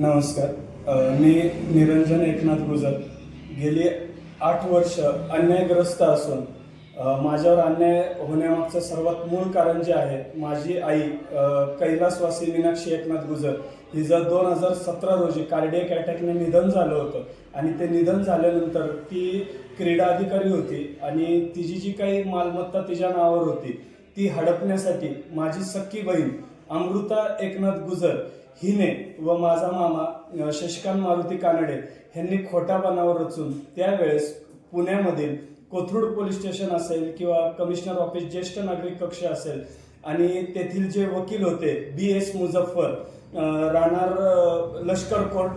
नमस्कार. मी निरंजन एकनाथ गुजर. गेली आठ वर्ष अन्यायग्रस्त असून माझ्यावर अन्याय होण्यामागचं सर्वात मूळ कारण जे आहे माझी आई कैलासवासी मीनाक्षी एकनाथ गुजर. हिचं दोन हजार सतरा रोजी कार्डियक अटॅकने निधन झालं होतं आणि ते निधन झाल्यानंतर ती क्रीडा अधिकारी होती आणि तिची जी काही मालमत्ता तिच्या नावावर होती ती हडपण्यासाठी माझी सख्खी बहीण अमृता एकनाथ गुजर हिने व माझा मामा शशिकांत मारुती कानडे यांनी खोटा बनावर रचून त्यावेळेस पुण्यामधील कोथरूड पोलीस स्टेशन असेल किंवा कमिशनर ऑफिस ज्येष्ठ नागरिक कक्ष असेल आणि तेथील जे वकील होते बी एस मुझफ्फर राहणार लष्कर कोर्ट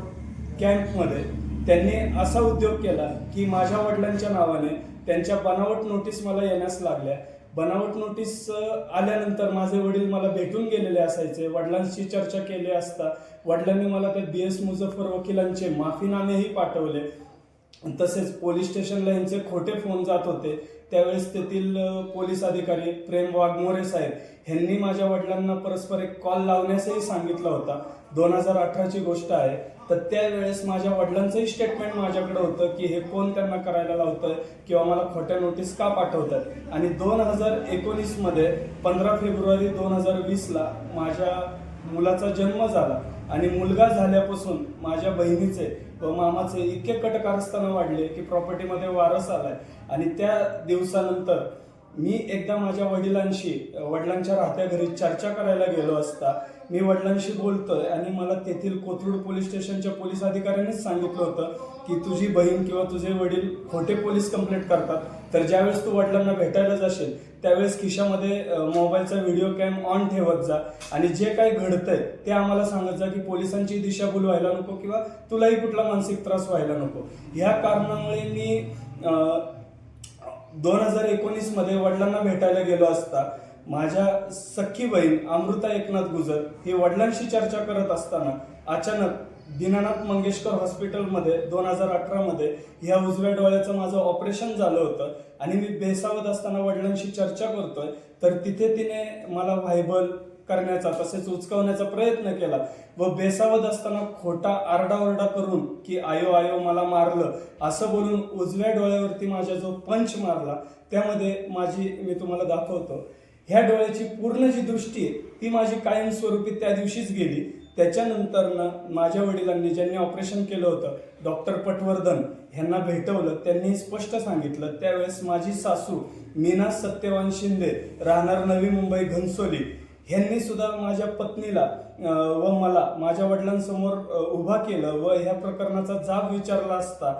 कॅम्पमध्ये त्यांनी असा उद्योग केला की माझ्या वडिलांच्या नावाने त्यांच्या बनावट नोटीस मला येण्यास लागल्या. बनावट नोटीस आल्यानंतर माझे वडील मला भेटून गेलेले असायचे. वडिलांशी चर्चा केली असता. वडिलांनी मला त्या बी एस मुझफ्फर वकिलांचे माफीनामेही पाठवले. तसेच पोलीस स्टेशनला यांचे खोटे फोन जात होते. त्यावेळेस तेथील पोलीस अधिकारी प्रेम वाघमोरे साहेब ह्यांनी माझ्या वडिलांना परस्पर एक कॉल लावण्यासही सांगितला होता. दोन हजार अठराची गोष्ट आहे. तर त्यावेळेस माझ्या वडिलांचंही स्टेटमेंट माझ्याकडे होतं की हे कोण त्यांना करायला लावतं किंवा मला खोट्या नोटीस का पाठवतात? आणि दोन हजार एकोणीसमध्ये पंधरा फेब्रुवारी दोन हजार वीसला माझ्या मुलाचा जन्म झाला. आणि मुलगा झाल्यापासून माझ्या बहिणीचे व मामाचे इतके कटकारस्थानं वाढले की प्रॉपर्टीमध्ये वारस आलाय. आणि त्या दिवसानंतर मी एकदा माझ्या वडिलांशी वडिलांच्या राहत्या घरी चर्चा करायला गेलो असता. मी वडिलांशी बोलतोय आणि मला तेथील कोथरूड पोलीस स्टेशनच्या पोलीस अधिकाऱ्यांनीच सांगितलं होतं की तुझी बहीण किंवा तुझे वडील खोटे पोलीस कंप्लेंट करतात. तर ज्यावेळेस तू वडिलांना भेटायला जाशील त्यावेळेस खिशामध्ये मोबाईलचा व्हिडिओ कॅम ऑन ठेवत जा. आणि जे काही घडतंय ते आम्हाला सांगत जा की पोलिसांची दिशाभूल व्हायला नको किंवा तुलाही कुठला मानसिक त्रास व्हायला नको. ह्या कारणामुळे मी दोन हजार एकोणीसमध्ये वडिलांना भेटायला गेलो असता. माझ्या सख्खी बहीण अमृता एकनाथ गुजर हे वडिलांशी चर्चा करत असताना अचानक दीनानाथ मंगेशकर हॉस्पिटलमध्ये दोन हजार अठरामध्ये ह्या उजव्या डोळ्याचं माझं ऑपरेशन झालं होतं आणि मी बेसावत असताना वडिलांशी चर्चा करतोय तर तिथे तिने मला व्हायबल करण्याचा तसेच उचकवण्याचा प्रयत्न केला व बेसावत असताना खोटा आरडाओरडा करून की आयो आयो मला मारलं असं बोलून उजव्या डोळ्यावरती माझ्या जो पंच मारला त्यामध्ये माझी मी तुम्हाला दाखवतो ह्या डोळ्याची पूर्ण जी दृष्टी आहे ती माझी कायमस्वरूपी त्या दिवशीच गेली. त्याच्यानंतर माझ्या वडिलांनी ज्यांनी ऑपरेशन केलं होतं डॉक्टर पटवर्धन ह्यांना भेटवलं त्यांनी स्पष्ट सांगितलं त्यावेळेस माझी सासू मीना सत्यवान शिंदे राहणार नवी मुंबई घनसोली ह्यांनी सुद्धा माझ्या पत्नीला व मला माझ्या वडिलांसमोर उभा केलं व ह्या प्रकरणाचा जाब विचारला असता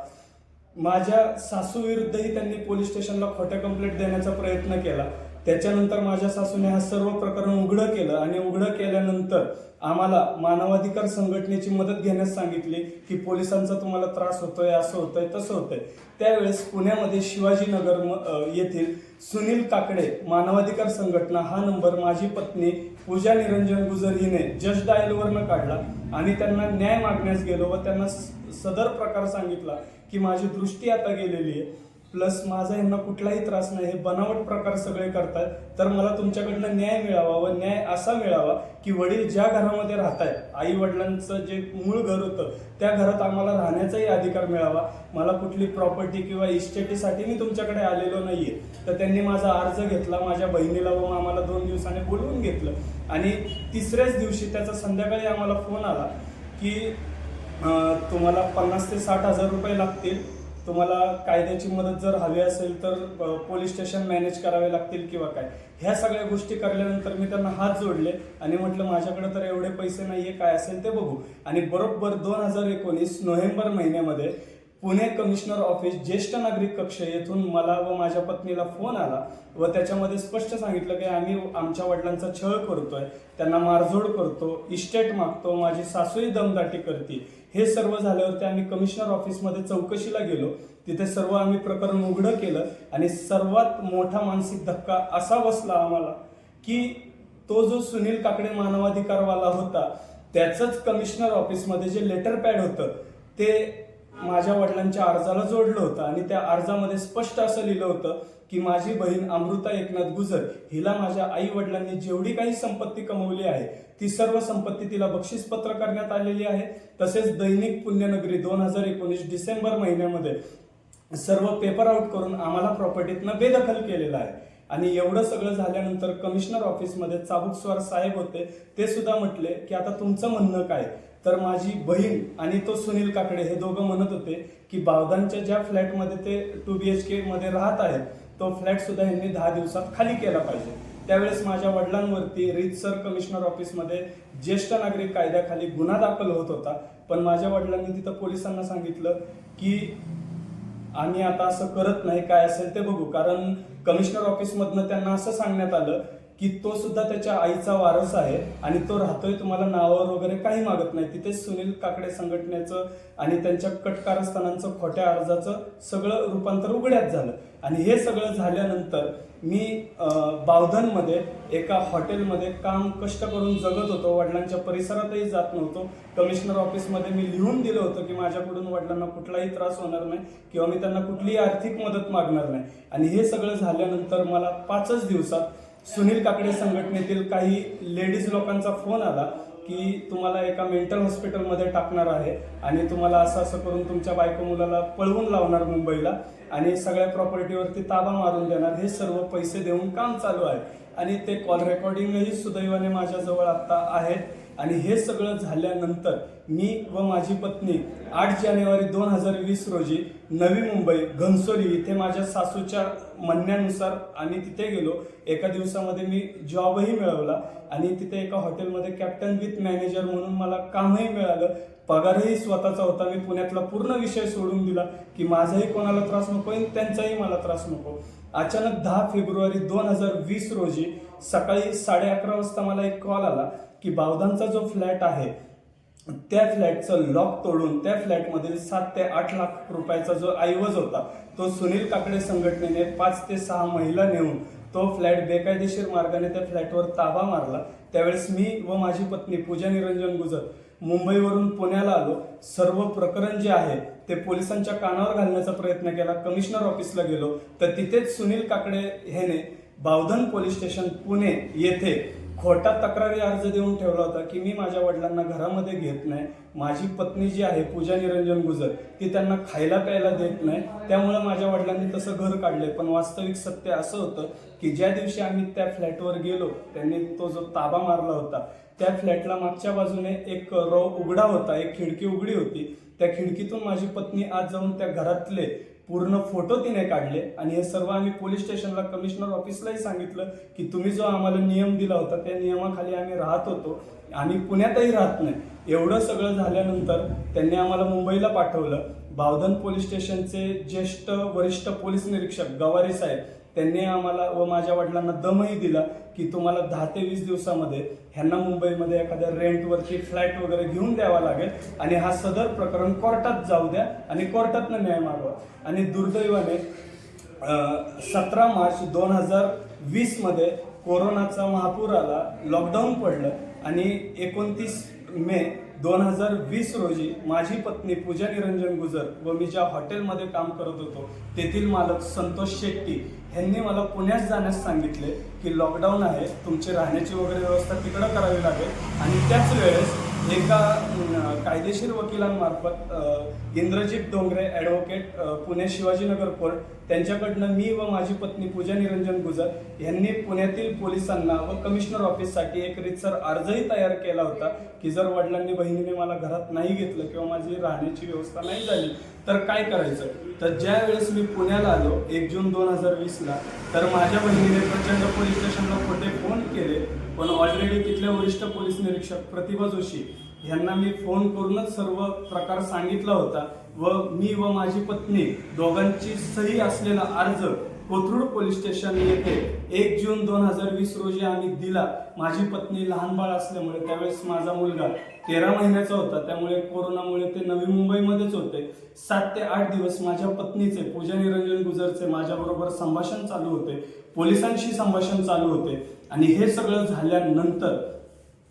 माझ्या सासूविरुद्धही त्यांनी पोलीस स्टेशनला खोट्या कंप्लेंट देण्याचा प्रयत्न केला. त्याच्यानंतर माझ्या सासूने हा सर्व प्रकरण उघडं केलं आणि उघडं केल्यानंतर आम्हाला मानवाधिकार संघटनेची मदत घेण्यास सांगितली की पोलिसांचा तुम्हाला त्रास होतोय असं होतंय तसं होतंय. त्यावेळेस पुण्यामध्ये शिवाजीनगर म- येथील सुनील काकडे मानवाधिकार संघटना हा नंबर माझी पत्नी पूजा निरंजन गुजर हिने जस्ट डायलवरनं काढला आणि त्यांना न्याय मागण्यास गेलो व त्यांना स- सदर प्रकार सांगितला की माझी दृष्टी आता गेलेली आहे. प्लस माझा यांना कुठलाही त्रास नाही हे बनावट प्रकार सगळे करतात तर मला तुमच्याकडनं न्याय मिळावा व न्याय असा मिळावा की वडील ज्या घरामध्ये राहतायत आई वडिलांचं जे मूळ घर होतं त्या घरात आम्हाला राहण्याचाही अधिकार मिळावा. मला कुठली प्रॉपर्टी किंवा इस्टेटीसाठी मी तुमच्याकडे आलेलो नाही आहे तर त्यांनी माझा अर्ज घेतला माझ्या बहिणीला व मामाला दोन दिवसाने बोलवून घेतलं. आणि तिसऱ्याच दिवशी त्याचा संध्याकाळी आम्हाला फोन आला की तुम्हाला पन्नास ते साठ हजार रुपये लागतील. तुम्हाला कायद्याची मदत जर हवी असेल तर पोलीस स्टेशन मॅनेज करावे लागतील किंवा काय? ह्या सगळ्या गोष्टी करल्यानंतर मी त्यांना हात जोडले आणि म्हटलं माझ्याकडे तर एवढे पैसे नाहीये काय असेल ते बघू. आणि बरोबर दोन हजार एकोणीस नोव्हेंबर महिन्यामध्ये पुणे कमिशनर ऑफिस ज्येष्ठ नागरिक कक्ष येथून मला व माझ्या पत्नीला फोन आला व त्याच्यामध्ये स्पष्ट सांगितलं की आम्ही आमच्या वडिलांचा छळ करतोय त्यांना मारझोड करतो इस्टेट मागतो माझी सासूही दमदाटी करते. हे सर्व झाल्यावरती आम्ही कमिशनर ऑफिसमध्ये चौकशीला गेलो. तिथे सर्व आम्ही प्रकरण उघडं केलं आणि सर्वात मोठा मानसिक धक्का असा बसला आम्हाला की तो जो सुनील काकडे मानवाधिकारवाला होता त्याचंच कमिशनर ऑफिसमध्ये जे लेटर पॅड होतं ते माझ्या वडिलांच्या अर्जाला जोडलं होतं आणि त्या अर्जामध्ये स्पष्ट असं लिहिलं होतं की माझी बहीण अमृता एकनाथ गुजर हिला माझ्या आई वडिलांनी जेवढी काही संपत्ती कमवली आहे ती सर्व संपत्ती तिला बक्षीसपत्र करण्यात आलेली आहे. तसेच दैनिक पुण्यनगरी दोन हजार एकोणीस डिसेंबर महिन्यामध्ये सर्व पेपर आउट करून आम्हाला प्रॉपर्टीतनं बेदखल केलेलं आहे. आणि एवढं सगळं झाल्यानंतर कमिशनर ऑफिसमध्ये चाबुकस्वार साहेब होते. ते सुद्धा म्हटले की आता तुमचं म्हणणं काय? तर माझी बहीण आणि तो सुनील काकडे हे दोघं म्हणत होते की बावदांच्या ज्या फ्लॅटमध्ये ते टू बी एच के मध्ये राहत आहेत तो फ्लॅट सुद्धा यांनी दहा दिवसात खाली केला पाहिजे. त्यावेळेस माझ्या वडिलांवरती रितसर कमिशनर ऑफिसमध्ये ज्येष्ठ नागरिक कायद्याखाली गुन्हा दाखल होत होता. पण माझ्या वडिलांनी तिथं पोलिसांना सांगितलं की आम्ही आता असं करत नाही काय असेल ते बघू. कारण कमिशनर ऑफिसमधनं त्यांना असं सांगण्यात आलं की तो सुद्धा त्याच्या आईचा वारस आहे आणि तो राहतोय तुम्हाला नावावर वगैरे काही मागत नाही. तिथे सुनील काकडे संघटनेचं आणि त्यांच्या कटकारस्थानांचं खोट्या अर्जाचं सगळं रूपांतर उघड्यात झालं. आणि हे सगळं झाल्यानंतर मी बावधनमध्ये एका हॉटेलमध्ये काम कष्ट करून जगत होतो. वडिलांच्या परिसरातही जात नव्हतो. कमिशनर ऑफिसमध्ये मी लिहून दिलं होतं की माझ्याकडून वडिलांना कुठलाही त्रास होणार नाही किंवा मी त्यांना कुठलीही आर्थिक मदत मागणार नाही. आणि हे सगळं झाल्यानंतर मला पाचच दिवसात सुनील काकडे संघटनेतील काही लेडीज लोकांचा फोन आला की तुम्हाला एका मेंटल हॉस्पिटलमध्ये टाकणार आहे आणि तुम्हाला असं असं करून तुमच्या बायको मुलाला पळवून लावणार मुंबईला आणि सगळ्या प्रॉपर्टीवरती ताबा मारून देणार. हे सर्व पैसे देऊन काम चालू आहे. आणि ते कॉल रेकॉर्डिंगही सुदैवाने माझ्याजवळ आत्ता आहेत. आणि हे सगळं झाल्यानंतर मी व माझी पत्नी आठ जानेवारी दोन हजार वीस रोजी नवी मुंबई घनसोली इथे माझ्या सासूच्या म्हणण्यानुसार आम्ही तिथे गेलो. एका दिवसामध्ये मी जॉबही मिळवला आणि तिथे एका हॉटेलमध्ये कॅप्टन विथ मॅनेजर म्हणून मला कामही मिळालं. पगारही स्वतःचा होता. मी पुण्यातला पूर्ण विषय सोडून दिला की माझाही कोणाला त्रास नको आणि त्यांचाही मला त्रास नको. अचानक दहा फेब्रुवारी दोन हजार वीस रोजी सकाळी साडे अकरा वाजता मला एक कॉल आला की बावधांचा जो फ्लॅट आहे त्या फ्लॅटचं लॉक तोडून त्या फ्लॅटमधील सात ते आठ लाख रुपयाचा जो ऐवज होता तो सुनील काकडे संघटनेने पाच ते सहा महिला नेऊन तो फ्लॅट बेकायदेशीर मार्गाने त्या फ्लॅटवर ताबा मारला. त्यावेळेस मी व माझी पत्नी पूजा निरंजन गुजर मुंबईवरून पुण्याला आलो. सर्व प्रकरण जे आहे ते पोलिसांच्या कानावर घालण्याचा प्रयत्न केला. कमिशनर ऑफिसला गेलो. तर तिथेच सुनील काकडे ह्याने बावधन पोलीस स्टेशन पुणे येथे खोटा तक्रारी अर्ज देऊन ठेवला होता की मी माझ्या वडिलांना घरामध्ये घेत नाही. माझी पत्नी जी आहे पूजा निरंजन गुजर ती त्यांना खायला प्यायला देत नाही. त्यामुळं माझ्या वडिलांनी तसं घर काढले. पण वास्तविक सत्य असं होतं की ज्या दिवशी आम्ही त्या फ्लॅटवर गेलो त्यांनी तो जो ताबा मारला होता त्या फ्लॅटला मागच्या बाजूने एक रो उघडा होता एक खिडकी उघडी होती. त्या खिडकीतून माझी पत्नी आज जाऊन त्या घरातले पूर्ण फोटो तिने काढले आणि हे सर्व आम्ही पोलीस स्टेशनला कमिशनर ऑफिसलाही सांगितलं की तुम्ही जो आम्हाला नियम दिला होता त्या नियमाखाली आम्ही राहत होतो. आम्ही पुण्यातही राहत नाही. एवढं सगळं झाल्यानंतर त्यांनी आम्हाला मुंबईला पाठवलं. बावधन पोलीस स्टेशनचे ज्येष्ठ वरिष्ठ पोलीस निरीक्षक गवारी साहेब त्यांनी आम्हाला व माझ्या वडिलांना दमही दिला की तुम्हाला दहा ते वीस दिवसामध्ये ह्यांना मुंबईमध्ये एखाद्या रेंटवरती फ्लॅट वगैरे घेऊन द्यावा लागेल आणि हा सदर प्रकरण कोर्टात जाऊ द्या आणि कोर्टातनं न्याय मागवा. आणि दुर्दैवाने सतरा मार्च दोन हजार वीसमध्ये कोरोनाचा महापूर आला लॉकडाऊन पडलं आणि एकोणतीस मे दोन हजार वीस रोजी माझी पत्नी पूजा निरंजन गुजर व मी ज्या हॉटेलमध्ये काम करत होतो तेथील मालक संतोष शेट्टी ह्यांनी मला पुण्यात जाण्यास सांगितले की लॉकडाऊन आहे तुमची राहण्याची वगैरे व्यवस्था तिकडं करावी लागेल आणि त्याच वेळेस एका कायदेशीर वकिलांमार्फत इंद्रजित डोंगरे ॲडव्होकेट पुणे शिवाजीनगर कोर्ट त्यांच्याकडनं मी व माझी पत्नी पूजा निरंजन गुजर यांनी पुण्यातील पोलिसांना व कमिशनर ऑफिससाठी एक रितसर अर्जही तयार केला होता की जर वडिलांनी बहिणीने मला घरात नाही घेतलं किंवा माझी राहण्याची व्यवस्था नाही झाली तर काय करायचं? तर ज्या वेळेस मी पुण्याला आलो एक जून दोन हजार वीसला तर माझ्या बहिणीने प्रचंड पोलीस स्टेशनला खोटे फोन केले पण ऑलरेडी तिथल्या वरिष्ठ पोलीस निरीक्षक प्रतिभा जोशी यांना मी फोन करूनच सर्व प्रकार सांगितला होता व मी व माझी पत्नी दोघांची सही असलेला अर्ज कोथरूड पोलीस स्टेशन येथे एक जून दोन हजार वीस रोजी आम्ही दिला. माझी पत्नी लहान बाळ असल्यामुळे त्यावेळेस माझा मुलगा तेरा महिन्याचा होता. त्यामुळे कोरोनामुळे ते नवी मुंबईमध्येच होते. सात ते आठ दिवस माझ्या पत्नीचे पूजा निरंजन गुजरचे माझ्याबरोबर संभाषण चालू होते. पोलिसांशी संभाषण चालू होते. आणि हे सगळं झाल्यानंतर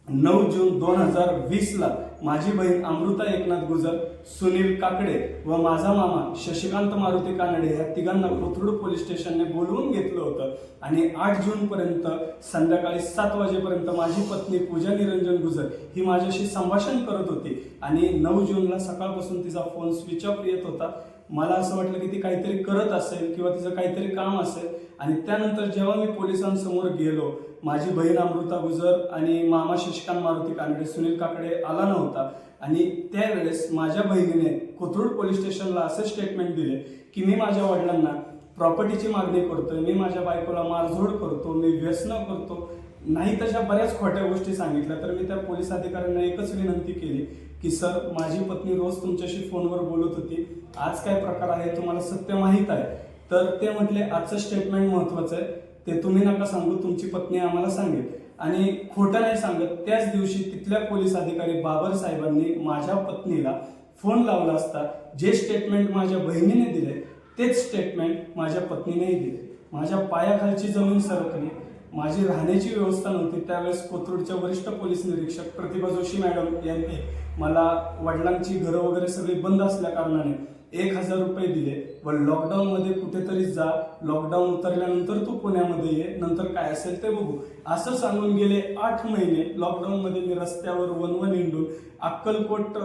नऊ जून दोन हजार वीसला माझी बहीण अमृता एकनाथ गुजर सुनील काकडे व माझा मामा शशिकांत मारुती कानडे या तिघांना कोथरूड पोलीस स्टेशनने बोलवून घेतलं होतं. आणि आठ जून पर्यंत संध्याकाळी सात वाजेपर्यंत माझी पत्नी पूजा निरंजन गुजर ही माझ्याशी संभाषण करत होती. आणि नऊ जूनला सकाळपासून तिचा फोन स्विच ऑफ येत होता. मला असं वाटलं की ती काहीतरी करत असेल किंवा तिचं काहीतरी काम असेल. आणि त्यानंतर जेव्हा मी पोलिसांसमोर गेलो माझी बहीण अमृता गुजर आणि मामा शशिकांत मारुती कानडे सुनील काकडे आला नव्हता. आणि त्यावेळेस माझ्या बहिणीने कोथरूड पोलीस स्टेशनला असे स्टेटमेंट दिले की मी माझ्या वडिलांना प्रॉपर्टीची मागणी करतोय मी माझ्या बायकोला मारझोड करतो मी व्यसन करतो. नाही तशा बऱ्याच खोट्या गोष्टी सांगितल्या. तर मी त्या पोलीस अधिकाऱ्यांना एकच विनंती केली की सर माझी पत्नी रोज तुमच्याशी फोनवर बोलत होती. आज काय प्रकार आहे तुम्हाला सत्य माहीत आहे. तर ते म्हटले आजचं स्टेटमेंट महत्वाचं आहे. ते तुम्ही नका सांगू तुमची पत्नी आम्हाला सांगेल. आणि खोटं नाही सांगत त्याच दिवशी तिथल्या पोलीस अधिकारी बाबर साहेबांनी माझ्या पत्नीला फोन लावला असता जे स्टेटमेंट माझ्या बहिणीने दिले तेच स्टेटमेंट माझ्या पत्नीनेही दिले. माझ्या पायाखालची जमीन सरकली. माझी राहण्याची व्यवस्था नव्हती. त्यावेळेस कोथरूडच्या वरिष्ठ पोलीस निरीक्षक प्रतिभा जोशी मॅडम यांनी मला वडिलांची घरं वगैरे सगळी बंद असल्या कारणाने एक हजार रुपये दिले. व लॉकडाऊनमध्ये कुठेतरी जा. लॉकडाऊन उतरल्यानंतर तू पुण्यामध्ये ये. नंतर काय असेल ते बघू. असं सांगून गेले आठ महिने लॉकडाऊनमध्ये मी रस्त्यावर वनवन हिंडून अक्कलकोट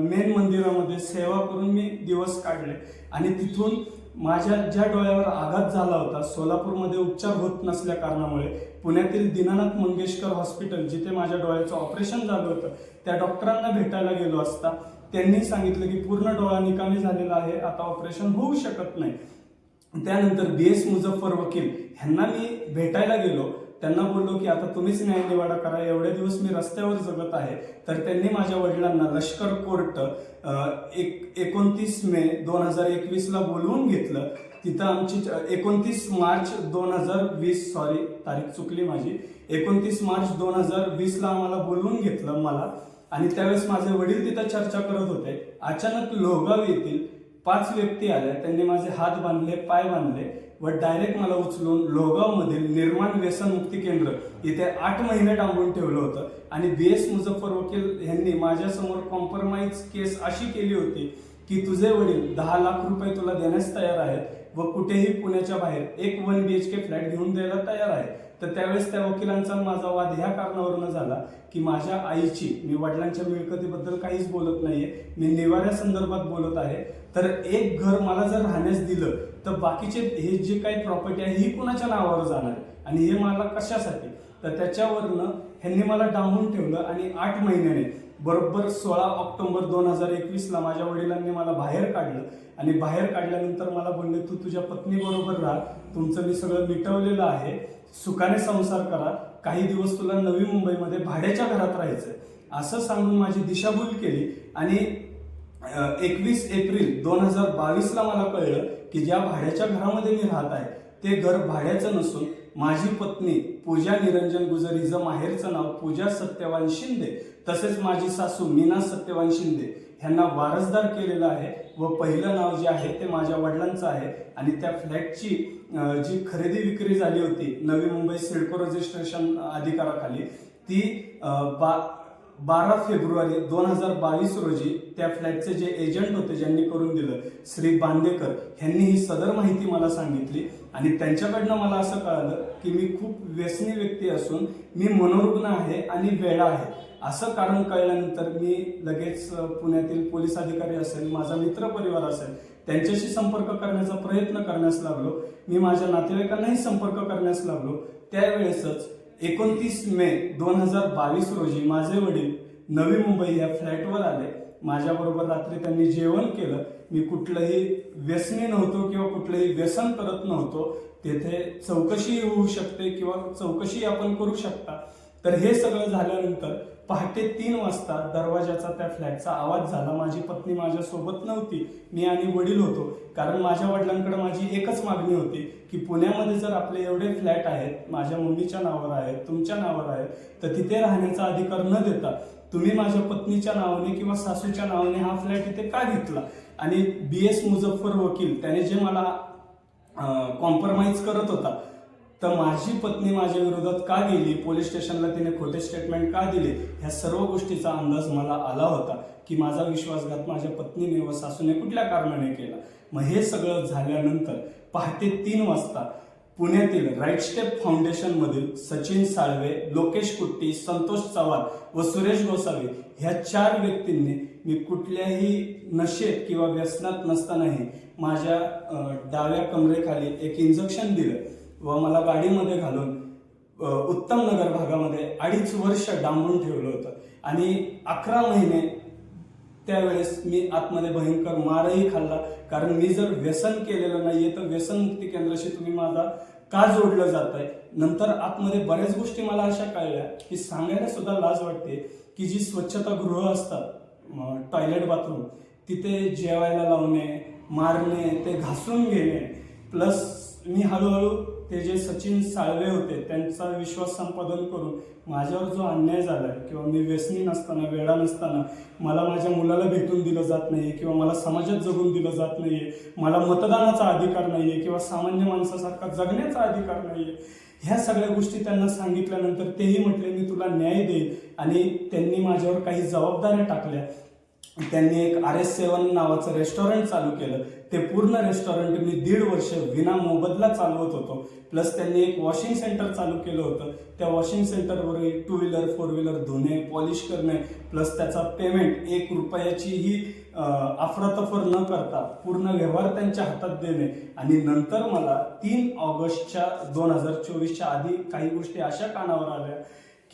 मेन मंदिरामध्ये सेवा करून मी दिवस काढले. आणि तिथून माझ्या ज्या डोळ्यावर आघात झाला होता सोलापूरमध्ये उपचार होत नसल्या कारणामुळे पुण्यातील दीनानाथ मंगेशकर हॉस्पिटल जिथे माझ्या डोळ्याचं ऑपरेशन झालं होतं त्या डॉक्टरांना भेटायला गेलो असता. त्यांनी सांगितलं की पूर्ण डोळा निकामी झालेला आहे आता ऑपरेशन होऊ शकत नाही. त्यानंतर बी एस मुझफ्फर वकील ह्यांना मी भेटायला गेलो. त्यांना बोललो की आता तुम्हीच न्यायनिवाडा करा एवढे दिवस मी रस्त्यावर जगत आहे. तर त्यांनी माझ्या वडिलांना लष्कर कोर्ट एक एकोणतीस मे दोन हजार एकवीसला बोलवून घेतलं. तिथं आमची एकोणतीस मार्च दोन हजार वीस सॉरी तारीख चुकली माझी. एकोणतीस मार्च दोन हजार वीसला आम्हाला बोलवून घेतलं मला. आणि त्यावेळेस माझे वडील तिथं चर्चा करत होते. अचानक लोहगाव येथील पाच व्यक्ती आल्या. त्यांनी माझे हात बांधले पाय बांधले व डायरेक्ट मला उचलून लोहगावमधील निर्माण व्यसन मुक्ती केंद्र इथे आठ महिने डांबून ठेवलं होतं. आणि बी एस मुझफ्फर वकील यांनी माझ्यासमोर कॉम्प्रोमाइज केस अशी केली होती की तुझे वडील दहा लाख रुपये तुला देण्यास तयार आहेत व कुठेही पुण्याच्या बाहेर एक one B H K flat घेऊन द्यायला तयार आहे तर त्यावेळेस त्या वकिलांचा माझा वाद ह्या कारणावरून झाला की माझ्या आईची मी वडिलांच्या मिळकतीबद्दल काहीच बोलत नाहीये मी निवाऱ्या संदर्भात बोलत आहे. तर एक घर मला जर राहण्यास दिलं तर बाकीचे हे जे काही प्रॉपर्टी आहे ही कुणाच्या नावावर जाणार? आहे आणि हे मला कशासाठी? तर त्याच्यावरनं ह्यांनी मला डांबून ठेवलं आणि आठ महिन्याने बरोबर सोळा ऑक्टोबर दोन हजार एकवीसला माझ्या वडिलांनी मला बाहेर काढलं. आणि बाहेर काढल्यानंतर मला बोलले तू तुझ्या पत्नीबरोबर राहा. तुमचं मी सगळं मिटवलेलं आहे. सुखाने संसार करा. काही दिवस तुला नवी मुंबईमध्ये भाड्याच्या घरात राहायचंय. असं सांगून माझी दिशाभूल केली. आणि एकवीस एप्रिल दोन हजार बावीसला मला कळलं की ज्या भाड्याच्या घरामध्ये मी राहत आहे ते घर भाड्याचं नसून माझी पत्नी पूजा निरंजन गुजर हिचं माहेरचं नाव पूजा सत्यवान शिंदे तसेच माझी सासू मीना सत्यवान शिंदे ह्यांना वारसदार केलेलं आहे व पहिलं नाव जे आहे ते माझ्या वडिलांचं आहे. आणि त्या फ्लॅटची जी खरेदी विक्री झाली होती नवी मुंबई सिडको रजिस्ट्रेशन अधिकाराखाली ती बा बारा फेब्रुवारी दोन हजार बावीस रोजी त्या फ्लॅटचे जे एजंट होते ज्यांनी करून दिलं श्री बांदेकर ह्यांनी ही सदर माहिती मला सांगितली. आणि त्यांच्याकडनं मला असं कळालं की मी खूप व्यसनी व्यक्ती असून मी मनोरुग्ण आहे आणि वेळा आहे. असं कारण कळल्यानंतर मी लगेच पुण्यातील पोलीस अधिकारी असेल माझा मित्र परिवार असेल त्यांच्याशी संपर्क करण्याचा प्रयत्न करण्यास लागलो. मी माझ्या नातेवाईकांनाही संपर्क करण्यास लागलो. त्यावेळेसच एकोणतीस मे दोन हजार बावीस रोजी माझे वडील नवी मुंबई या फ्लॅटवर आले. माझ्याबरोबर रात्री त्यांनी जेवण केलं. मी कुठलंही व्यसनी नव्हतो किंवा कुठलंही व्यसन करत नव्हतो. तेथे चौकशी होऊ शकते किंवा चौकशी आपण करू शकता. तर हे सगळं झाल्यानंतर पहाटे तीन वाजता दरवाजाचा त्या फ्लॅटचा आवाज झाला. माझी पत्नी माझ्यासोबत नव्हती. मी आणि वडील होतो. कारण माझ्या वडिलांकडे माझी एकच मागणी होती की पुण्यामध्ये जर आपले एवढे फ्लॅट आहेत माझ्या मम्मीच्या नावावर आहेत तुमच्या नावावर आहेत तर तिथे राहण्याचा अधिकार न देता तुम्ही माझ्या पत्नीच्या नावाने किंवा सासूच्या नावाने हा फ्लॅट इथे का घेतला? आणि बी एस मुझफ्फर वकील त्याने जे मला कॉम्प्रोमाइज करत होता तर माझी पत्नी माझ्या विरोधात का गेली? पोलीस स्टेशनला तिने खोटे स्टेटमेंट का दिले? ह्या सर्व गोष्टीचा अंदाज मला आला होता की माझा विश्वासघात माझ्या पत्नीने व सासूने कुठल्या कारणाने केला? मग हे सगळं झाल्यानंतर पहाटे तीन वाजता पुण्यातील राईट स्टेप फाउंडेशन मधील सचिन साळवे लोकेश कुट्टी संतोष चव्हाण व सुरेश गोसावी ह्या चार व्यक्तींनी मी कुठल्याही नशेत किंवा व्यसनात नसतानाही माझ्या डाव्या कमरेखाली एक इंजेक्शन दिलं. व मला गाडीमध्ये घालून उत्तम नगर भागामध्ये अडीच वर्ष डांबून ठेवलं होतं. आणि अकरा महिने त्यावेळेस मी आतमध्ये भयंकर मारही खाल्ला. कारण मी जर व्यसन केलेलं नाहीये तर व्यसन मुक्ती केंद्राशी तुम्ही माझा का जोडलं जात आहे नंतर आतमध्ये बऱ्याच गोष्टी मला अशा कळल्या की सांगायला सुद्धा लाज वाटते की जी स्वच्छता गृह असतात टॉयलेट बाथरूम तिथे जेवायला लावणे मारणे ते घासून घेणे. प्लस मी हळूहळू ते जे सचिन साळवे होते त्यांचा विश्वास संपादन करून माझ्यावर जो अन्याय झालाय किंवा मी व्यसनी नसताना वेळा नसताना मला माझ्या मुलाला भेटून दिलं जात नाहीये किंवा मला समाजात जगून दिलं जात नाहीये मला मतदानाचा अधिकार नाहीये किंवा सामान्य माणसासारखा जगण्याचा अधिकार नाहीये ह्या सगळ्या गोष्टी त्यांना सांगितल्यानंतर तेही म्हटले मी तुला न्याय देईल आणि त्यांनी माझ्यावर काही जबाबदाऱ्या टाकल्या. त्यांनी एक आर एस सेवन नावाचं रेस्टॉरंट चालू केलं. ते पूर्ण रेस्टॉरंट मी दीड वर्ष विना मोबदला चालवत होतो. प्लस त्यांनी एक वॉशिंग सेंटर चालू केलं होतं. त्या वॉशिंग सेंटरवर टू व्हीलर फोर व्हीलर धुणे पॉलिश करणे प्लस त्याचा पेमेंट एक रुपयाचीही अफरातफर न करता पूर्ण व्यवहार त्यांच्या हातात देणे. आणि नंतर मला तीन ऑगस्टच्या दोन हजार चोवीसच्या आधी काही गोष्टी अशा कानावर आल्या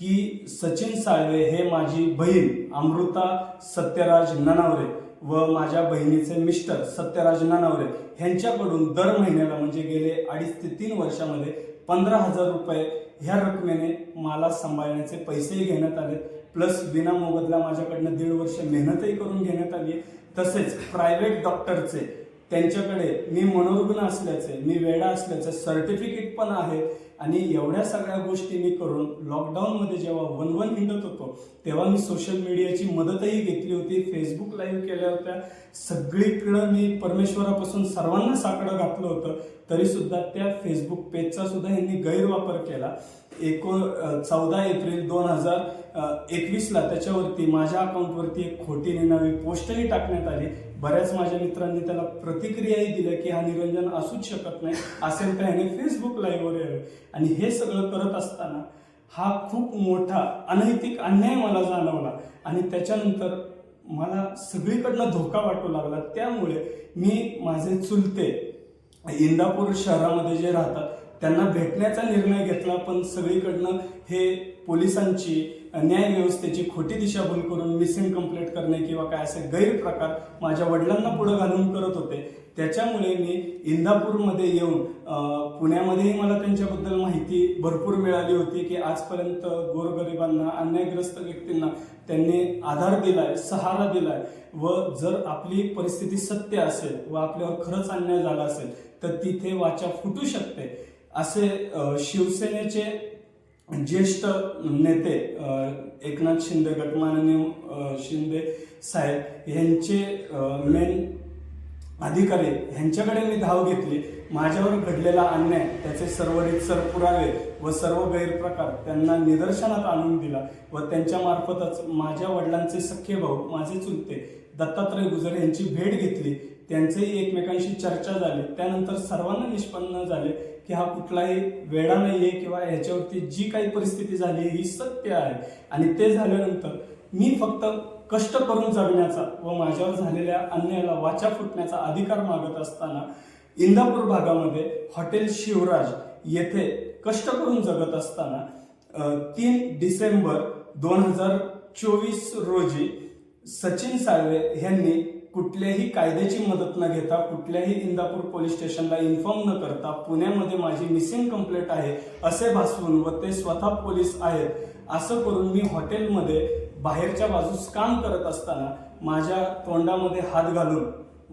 की सचिन साळवे हे माझी बहीण अमृता सत्यराज ननावरे व माझ्या बहिणीचे मिस्टर सत्यराज ननावरे ह्यांच्याकडून दर महिन्याला म्हणजे गेले अडीच ते तीन वर्षामध्ये पंधरा हजार रुपये ह्या रकमेने मला सांभाळण्याचे पैसेही घेण्यात आले. प्लस विना मोबदला माझ्याकडनं दीड वर्ष मेहनतही करून घेण्यात आली. तसेच प्रायव्हेट डॉक्टरचे त्यांच्याकडे मी मनोरुग्ण असल्याचे मी वेडा असल्याचे सर्टिफिकेट पण आहे. आणि एवढ्या सगळ्या गोष्टी मी करून लॉकडाऊनमध्ये जेव्हा वन वन हिंडत होतो तेव्हा मी सोशल मीडियाची मदतही घेतली होती फेसबुक लाईव्ह केल्या होत्या. सगळीकडं मी परमेश्वरापासून सर्वांना साकडं घातलं होतं. तरीसुद्धा त्या फेसबुक पेजचा सुद्धा यांनी गैरवापर केला. एको चौदा एप्रिल दोन हजार एकवीसला त्याच्यावरती माझ्या अकाउंटवरती एक खोटी निनावी पोस्टही टाकण्यात आली. बऱ्याच माझ्या मित्रांनी त्याला प्रतिक्रियाही दिल्या की हा निरंजन असूच शकत नाही असेल तर ह्याने फेसबुक लाईव्हवर यावे. आणि हे सगळं करत असताना हा खूप मोठा अनैतिक अन्याय मला जाणवला. आणि त्याच्यानंतर मला सगळीकडनं धोका वाटू लागला. त्यामुळे मी माझे चुलते इंदापूर शहरामध्ये जे राहतात त्यांना भेटण्याचा निर्णय घेतला. पण सगळीकडनं हे पोलिसांची न्याय व्यवस्थेची खोटी दिशाभूल करून मिसिंग कंप्लेंट करणे किंवा काय असे गैरप्रकार माझ्या वडिलांना पुढे घालून करत होते. त्याच्यामुळे मी इंदापूरमध्ये येऊन पुण्यामध्येही मला त्यांच्याबद्दल माहिती भरपूर मिळाली होती की आजपर्यंत गोरगरिबांना अन्यायग्रस्त व्यक्तींना त्यांनी आधार दिलाय सहारा दिलाय. व जर आपली परिस्थिती सत्य असेल व आपल्यावर खरंच अन्याय झाला असेल तर तिथे वाचा फुटू शकते. असे शिवसेनेचे ज्येष्ठ नेते एकनाथ शिंदे गटमाननीय शिंदे साहेब यांचे मेन अधिकारी ह्यांच्याकडे मी धाव घेतली. माझ्यावर घडलेला अन्याय त्याचे सर्व रितसर पुरावे व सर्व गैरप्रकार त्यांना निदर्शनात आणून दिला व त्यांच्यामार्फतच माझ्या वडिलांचे सख्खे भाऊ माझे चुलते दत्तात्रय गुजर यांची भेट घेतली. त्यांचेही एकमेकांशी चर्चा झाली. त्यानंतर सर्वांना निष्पन्न झाले. की हा कुठलाही वेळा आहे किंवा ह्याच्यावरती जी काही परिस्थिती झाली ही सत्य आहे. आणि ते झाल्यानंतर मी फक्त कष्ट करून जगण्याचा व माझ्यावर झालेल्या अन्यायाला वाचा फुटण्याचा अधिकार मागत असताना इंदापूर भागामध्ये हॉटेल शिवराज येथे कष्ट करून जगत असताना तीन डिसेंबर दोन हजार चोवीस रोजी सचिन साळवे यांनी कुठल्याही कायद्याची मदत न घेता कुठल्याही इंदापूर पोलीस स्टेशनला इन्फॉर्म न करता पुण्यामध्ये माझी मिसिंग कंप्लेंट आहे असे भासवून व ते स्वतः पोलीस आहेत असं करून मी हॉटेलमध्ये बाहेरच्या बाजूस काम करत असताना माझ्या तोंडामध्ये हात घालून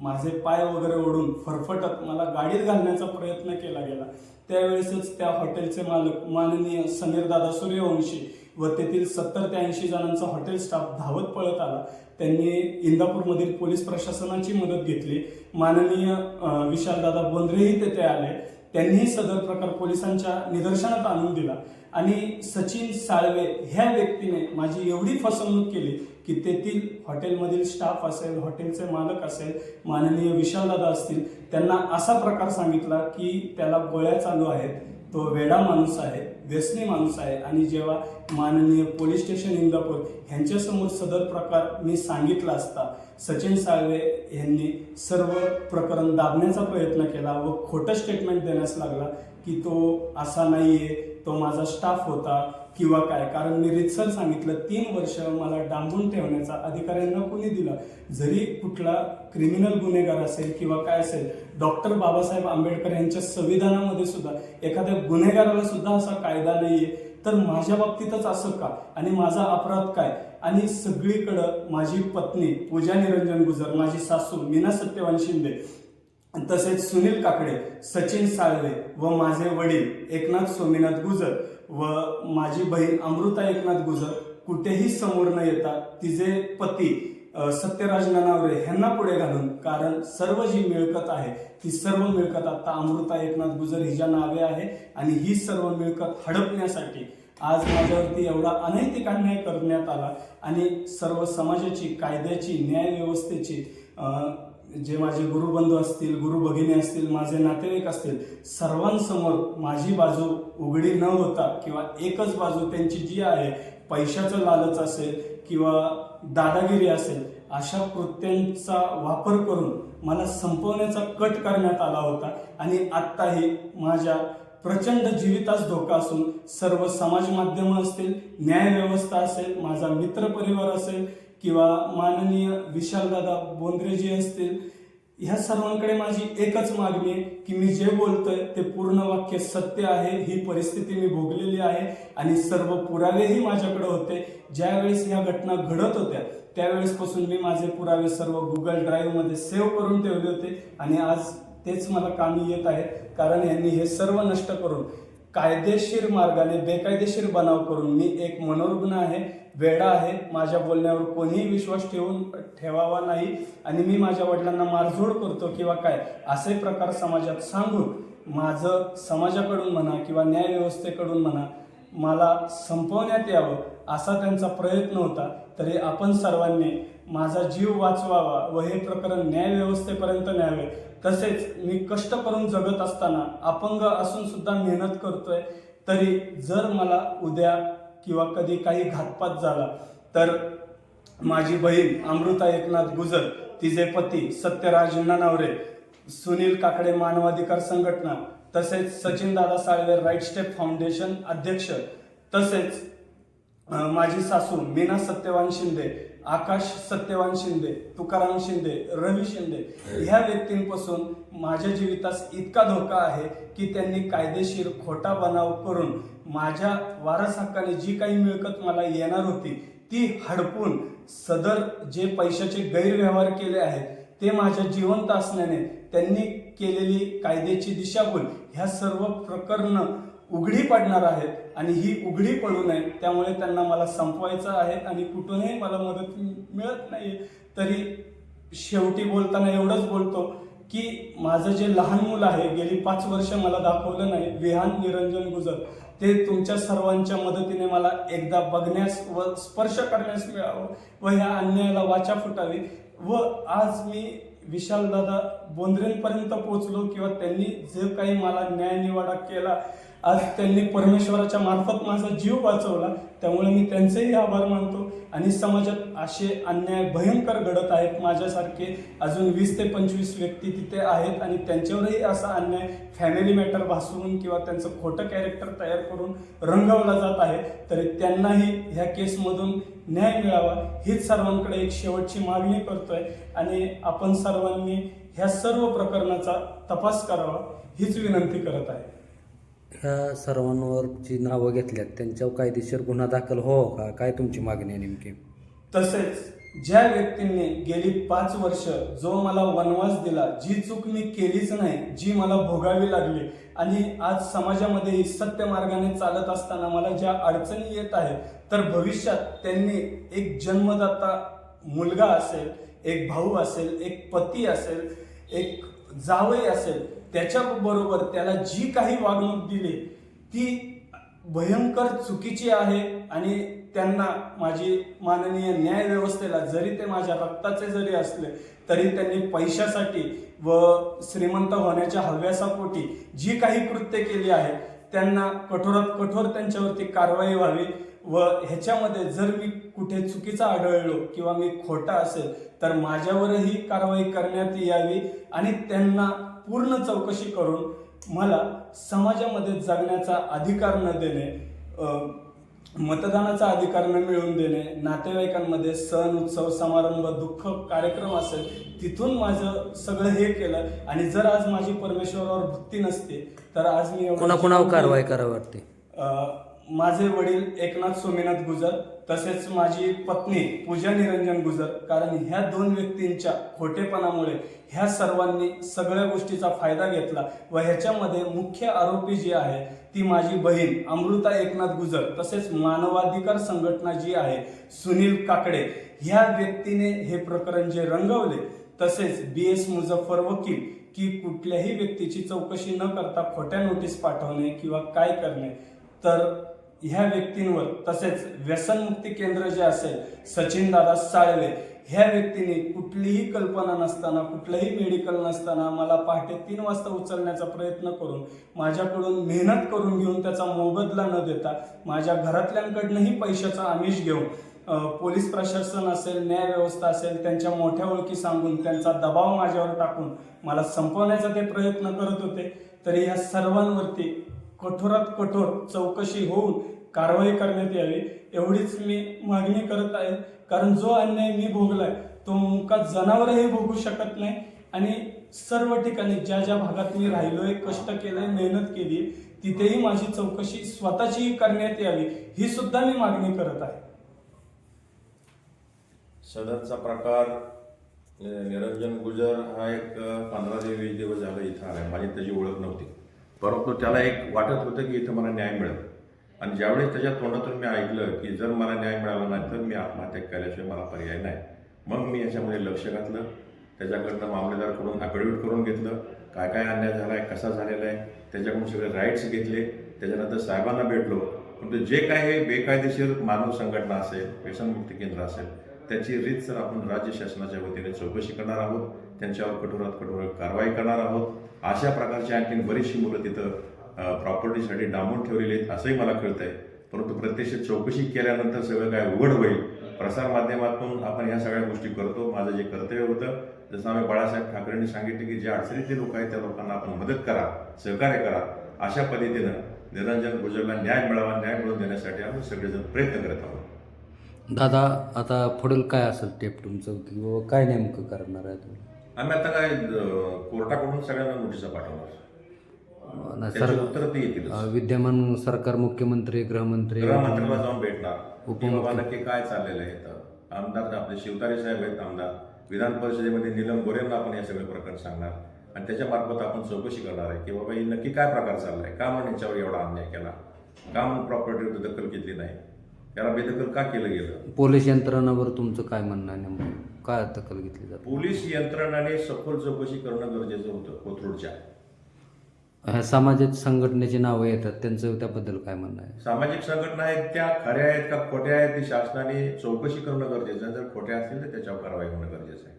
माझे पाय वगैरे ओढून फरफटत मला गाडीत घालण्याचा प्रयत्न केला गेला. त्यावेळेसच त्या हॉटेलचे मालक माननीय समीरदादा सूर्यवंशी व तेथील सत्तर ते ऐंशी जणांचा हॉटेल स्टाफ धावत पळत आला. त्यांनी इंदापूरमधील पोलीस प्रशासनाची मदत घेतली. माननीय विशालदादा बोंद्रेही तेथे आले. त्यांनीही सदर प्रकार पोलिसांच्या निदर्शनात आणून दिला. आणि सचिन साळवे ह्या व्यक्तीने माझी एवढी फसवणूक केली की तेथील हॉटेलमधील स्टाफ असेल हॉटेलचे मालक असेल माननीय विशालदादा असतील त्यांना असा प्रकार सांगितला की त्याला गोळ्या चालू आहेत तो वेडा माणूस आहे व्यसनी माणूस आहे. आणि जेव्हा माननीय पोलीस स्टेशन इंदापूर ह्यांच्यासमोर सदर प्रकार मी सांगितला असता सचिन साळवे यांनी सर्व प्रकरण दाबण्याचा प्रयत्न केला व खोटं स्टेटमेंट देण्यास लागला की तो असा नाही आहे तो माझा स्टाफ होता. किंवा काय? कारण मी रितसर सांगितलं तीन वर्ष मला डांबून ठेवण्याचा अधिकाऱ्यांना कोणी दिला? जरी कुठला क्रिमिनल गुन्हेगार असेल किंवा काय असेल डॉक्टर बाबासाहेब आंबेडकर यांच्या संविधानामध्ये सुद्धा एखाद्या गुन्हेगाराला सुद्धा असा कायदा नाहीये. तर माझ्या बाबतीतच असं का? आणि माझा अपराध काय? आणि सगळीकडं माझी पत्नी पूजा निरंजन गुजर माझी सासू मीना सत्यवान शिंदे तसेच सुनील काकडे सचिन साळवे व माझे वडील एकनाथ सोमीनाथ गुजर व माझी बहीण अमृता एकनाथ गुजर कुठेही समोर न येता तिचे पती सत्यराज ननावरे ह्यांना पुढे घालून कारण सर्व जी मिळकत आहे ती सर्व मिळकत आता अमृता एकनाथ गुजर हिच्या नावे आहे आणि ही सर्व मिळकत हडपण्यासाठी आज माझ्यावरती एवढा अनैतिक अन्याय करण्यात आला आणि सर्व समाजाची कायद्याची न्याय व्यवस्थेची जे माझे गुरुबंधू असतील गुरु भगिनी असतील माझे नातेवाईक असतील सर्वांसमोर माझी बाजू उघडी न होता किंवा एकच बाजू त्यांची जी आहे पैशाचं लालच असेल किंवा दादागिरी असेल अशा कृत्यांचा वापर करून मला संपवण्याचा कट करण्यात आला होता. आणि आत्ताही माझ्या प्रचंड जीवितास धोका असून सर्व समाज माध्यमं असतील न्यायव्यवस्था असेल माझा मित्र परिवार असेल किंवा माननीय विशालदादा बोंद्रेजी असतील ह्या सर्वांकडे माझी एकच मागणी आहे की मी जे बोलतोय ते पूर्ण वाक्य सत्य आहे ही परिस्थिती मी भोगलेली आहे आणि सर्व पुरावेही माझ्याकडे होते. ज्यावेळेस ह्या घटना घडत होत्या त्यावेळेसपासून मी माझे पुरावे सर्व गुगल ड्राईव्हमध्ये सेव्ह करून ठेवले होते आणि आज तेच मला कामी येत आहे कारण यांनी हे सर्व नष्ट करून कायदेशीर मार्गाने बेकायदेशीर बनाव करून मी एक मनोरुग्ण आहे वेडा आहे माझ्या बोलण्यावर कोणीही विश्वास ठेवून ठेवावा नाही आणि मी माझ्या वडिलांना मारझोड करतो किंवा काय असे प्रकार समाजात सांगून माझं समाजाकडून म्हणा किंवा न्यायव्यवस्थेकडून म्हणा मला संपवण्यात यावं असा त्यांचा प्रयत्न होता तरी आपण सर्वांनी माझा जीव वाचवावा व हे प्रकरण न्याय व्यवस्थेपर्यंत न्यावे. तसेच मी कष्ट करून जगत असताना अपंग असून सुद्धा मेहनत करतोय तरी जर मला उद्या किंवा कधी काही घातपात झाला तर माझी बहीण अमृता एकनाथ गुजर तिचे पती सत्यराज ननावरे सुनील काकडे मानवाधिकार संघटना तसेच सचिन दादा साळवे राईट स्टेप फाउंडेशन अध्यक्ष तसेच माझी सासू मीना सत्यवान शिंदे आकाश सत्यवान शिंदे तुकाराम शिंदे रवी शिंदे ह्या व्यक्तींपासून माझ्या जीवितास इतका धोका आहे की त्यांनी कायदेशीर खोटा बनाव करून माझ्या वारस हक्काने जी काही मिळकत मला येणार होती ती हडपून सदर जे पैशाचे गैरव्यवहार केले आहेत ते माझ्या जिवंत असण्याने त्यांनी केलेली कायद्याची दिशाभूल ह्या सर्व प्रकरण उघडी पडणार आहेत आणि ही उघडी पडू नये. त्यामुळे त्यांना मला संपवायचं आहे आणि कुठूनही मला मदत मिळत नाही तरी शेवटी बोलताना एवढंच बोलतो की माझं जे लहान मुलं आहे गेली पाच वर्ष मला दाखवलं नाही विहान निरंजन गुजर. ते तुमच्या सर्वांच्या मदतीने मला एकदा बघण्यास व स्पर्श करण्यास मिळावं व ह्या अन्यायाला वाचा फुटावी. व आज मी विशालदादा बोंद्रेंपर्यंत पोहोचलो किंवा त्यांनी जे काही मला न्यायनिवाडा केला आज त्यांनी परमेश्वराच्या मार्फत माझा जीव वाचवला त्यामुळे मी त्यांचेही आभार मानतो. आणि समाजात असे अन्याय भयंकर घडत आहेत माझ्यासारखे अजून वीस ते पंचवीस व्यक्ती तिथे आहेत आणि त्यांच्यावरही असा अन्याय फॅमिली मॅटर भासवून किंवा त्यांचं खोटं कॅरेक्टर तयार करून रंगवला जात आहे तरी त्यांनाही ह्या केसमधून न्याय मिळावा हीच सर्वांकडे एक शेवटची मागणी करतोय. आणि आपण सर्वांनी ह्या सर्व प्रकरणाचा तपास करावा हीच विनंती करत आहे. ह्या सर्वांवर जी नावं घेतल्यात त्यांच्यावर कायदेशीर गुन्हा दाखल हो का? काय तुमची मागणी आहे नेमकी? तसेच ज्या व्यक्तींनी गेली पाच वर्ष जो मला वनवास दिला जी चूक मी केलीच नाही जी मला भोगावी लागली आणि आज समाजामध्ये सत्य मार्गाने चालत असताना मला ज्या अडचणी येत आहेत तर भविष्यात त्यांनी एक जन्मदाता मुलगा असेल एक भाऊ असेल एक पती असेल एक जावई असेल त्याच्याबरोबर त्याला जी काही वागणूक दिली ती भयंकर चुकीची आहे आणि त्यांना माझी माननीय न्याय व्यवस्थेला जरी ते माझ्या रक्ताचे जरी असले तरी त्यांनी पैशासाठी व श्रीमंत होण्याच्या हव्यासापोटी जी काही कृत्य केली आहे त्यांना कठोरात कठोर त्यांच्यावरती कारवाई व्हावी. व ह्याच्यामध्ये जर मी कुठे चुकीचा आढळलो किंवा मी खोटा असेल तर माझ्यावरही कारवाई करण्यात यावी आणि त्यांना पूर्ण चौकशी करून मला समाजामध्ये जगण्याचा अधिकार न देणे मतदानाचा अधिकार न मिळवून देणे नातेवाईकांमध्ये सण उत्सव समारंभ दुःख कार्यक्रम असेल तिथून माझं सगळं हे केलं आणि जर आज माझी परमेश्वरावर भक्ती नसते तर आज मी कुणाकुणावर कारवाई करावी वाटते? अ, माझे वडील एकनाथ सोमीनाथ गुजर तसेच माझी पत्नी पूजा निरंजन गुजर कारण ह्या दोन व्यक्तींच्या खोटेपणामुळे ह्या सर्वांनी सगळ्या गोष्टीचा फायदा घेतला व ह्याच्यामध्ये मुख्य आरोपी जी आहे ती माझी बहीण अमृता एकनाथ गुजर तसेच मानवाधिकार संघटना जी आहे सुनील काकडे ह्या व्यक्तीने हे प्रकरण जे रंगवले तसेच बी एस मुझफ्फर वकील की कुठल्याही व्यक्तीची चौकशी न करता खोट्या नोटीस पाठवणे किंवा काय करणे तर ह्या व्यक्तींवर तसेच व्यसनमुक्ती केंद्र जे असेल सचिन दादा साळवे ह्या व्यक्तीने कुठलीही कल्पना नसताना कुठलंही मेडिकल नसताना मला पहाटे तीन वाजता उचलण्याचा प्रयत्न करून माझ्याकडून मेहनत करून घेऊन त्याचा मोबदला न देता माझ्या घरातल्यांकडनंही पैशाचा आमिष घेऊन पोलीस प्रशासन असेल न्याय व्यवस्था असेल त्यांच्या मोठ्या ओळखी सांगून त्यांचा दबाव माझ्यावर टाकून मला संपवण्याचा ते प्रयत्न करत होते तरी ह्या सर्वांवरती कठोरात कठोर चौकशी होऊन कारवाई करण्यात यावी एवढीच मी मागणी करत आहे. कारण जो अन्याय मी भोगलाय तो मुका जनावरही भोगू शकत नाही. आणि सर्व ठिकाणी ज्या ज्या भागात मी राहिलोय कष्ट केलंय मेहनत केली तिथेही माझी चौकशी स्वतःचीही करण्यात यावी ही सुद्धा मी मागणी करत आहे. सदरचा प्रकार निरंजन गुजर हा एक पंधरा ते वीस दिवस झाला इथं आला माझी त्याची ओळख नव्हती. परंतु त्याला एक वाटत होतं की इथं मला न्याय मिळेल. आणि ज्यावेळेस त्याच्या तोंडातून मी ऐकलं की जर मला न्याय मिळाला नाही तर मी आत्महत्या केल्याशिवाय मला पर्याय नाही. मग मी याच्यामध्ये लक्ष घातलं. त्याच्याकडनं मामलेदारकडून ॲफिडेविट करून घेतलं. काय काय अन्याय झाला आहे कसा झालेला आहे त्याच्याकडून सगळे राईट्स घेतले. त्याच्यानंतर साहेबांना भेटलो. परंतु जे काय हे बेकायदेशीर मानव संघटना असेल व्यसनमुक्ती केंद्र असेल त्याची रीत सर आपण राज्य शासनाच्या वतीने चौकशी करणार आहोत. त्यांच्यावर कठोरात कठोर कारवाई करणार आहोत. अशा प्रकारची आणखीन बरीचशी मुलं तिथं प्रॉपर्टीसाठी डांबून ठेवलेली आहेत असंही मला कळतंय. परंतु प्रत्यक्ष चौकशी केल्यानंतर सगळं काय उघड होईल प्रसार माध्यमातून आपण ह्या सगळ्या गोष्टी करतो. माझं जे कर्तव्य होतं जसं आम्ही बाळासाहेब ठाकरेंनी सांगितलं की जे अडचणीतले लोक आहेत त्या लोकांना आपण मदत करा सहकार्य करा. अशा पद्धतीनं निरंजन गुजरला न्याय मिळावा न्याय मिळवून देण्यासाठी आम्ही सगळेजण प्रयत्न करत आहोत. दादा आता पुढील काय असेल टेप तुमचं? की बाबा काय नेमकं करणार आहे तुम्ही? आम्ही आता काय कोर्टाकडून सगळ्यांना नोटिसा पाठवणार. उत्तर ते येतील अं, विद्यमान सरकार मुख्यमंत्री गृहमंत्री गृहमंत्र्याला जाऊन भेटणार. उपमुख्य- नक्की काय चाललेलं आहे आमदार आपले शिवतारे साहेब आहेत आमदार. विधान परिषदेमध्ये निलम गोरेंना आपण हे सगळे प्रकरण सांगणार. आणि त्याच्या मार्फत आपण चौकशी करणार आहे की बाबा ही नक्की काय प्रकार चाललाय? का म्हणून यांच्यावर एवढा अन्याय केला? का म्हणून प्रॉपर्टीवर दखल घेतली नाही? त्याला बेदखल का केलं गेलं? पोलीस यंत्रणावर तुमचं काय म्हणणं आहे नेमकं? काय दखल घेतली जाते पोलीस यंत्रणाने सखोल चौकशी करणं गरजेचं होतं कोथरूडच्या. ह्या सामाजिक संघटनेची नावं येतात. त्यांचं त्याबद्दल काय म्हणणं आहे? सामाजिक संघटना आहेत त्या खऱ्या आहेत का खोट्या आहेत ती शासनाने चौकशी करणं गरजेचं आहे. जर खोट्या असतील तर त्याच्यावर कारवाई होणं गरजेचं आहे.